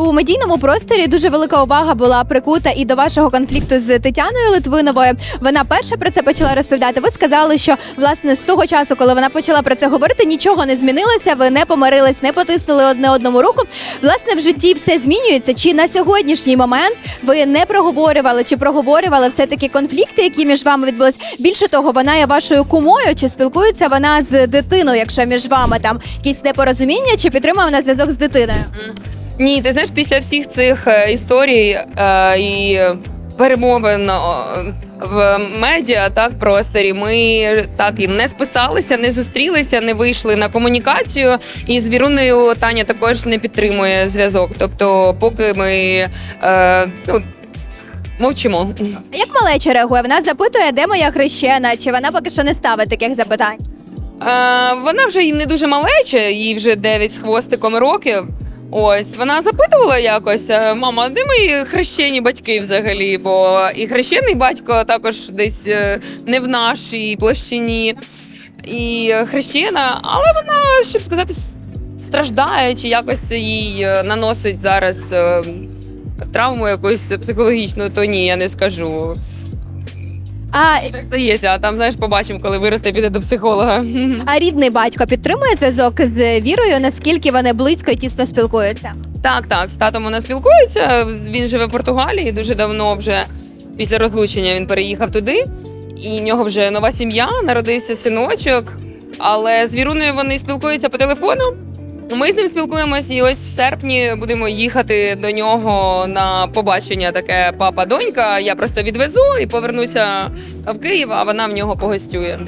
У медійному просторі дуже велика увага була прикута і до вашого конфлікту з Тетяною Литвиновою. Вона перша про це почала розповідати. Ви сказали, що власне з того часу, коли вона почала про це говорити, нічого не змінилося. Ви не помирились, не потиснули одне одному руку. Власне, в житті все змінюється. Чи на сьогоднішній момент ви не проговорювали чи проговорювали все таки конфлікти, які між вами відбулись? Більше того, вона є вашою кумою. Чи спілкується вона з дитиною, якщо між вами там якісь непорозуміння, чи підтримує вона зв'язок з дитиною? Ні, ти знаєш, після всіх цих е, історій е, і перемовин в медіа, так просторі, ми так і не списалися, не зустрілися, не вийшли на комунікацію. І з Вірунею Таня також не підтримує зв'язок. Тобто, поки ми е, ну, мовчимо. А Як малеча реагує? Вона запитує, де моя хрещена, чи вона поки що не ставить таких запитань? Е, вона вже і не дуже малеча, їй вже 9 з хвостиком років. Ось вона запитувала якось: е, мама, де мої хрещені батьки взагалі? Бо і хрещений батько також десь е, не в нашій площині, і хрещена, але вона, щоб сказати, страждає чи якось їй е, наносить зараз е, травму якусь психологічну, то ні, я не скажу. А, Так здається, а там знаєш, побачимо, коли виросте, піде до психолога. а рідний батько підтримує зв'язок з вірою, наскільки вони близько і тісно спілкуються? Так, так, з татом вона спілкується. Він живе в Португалії дуже давно вже після розлучення він переїхав туди, і в нього вже нова сім'я, народився синочок. Але з Віруною вони спілкуються по телефону. Ми з ним спілкуємось, і ось в серпні будемо їхати до нього на побачення таке папа-донька. Я просто відвезу і повернуся в Київ, а вона в нього погостює.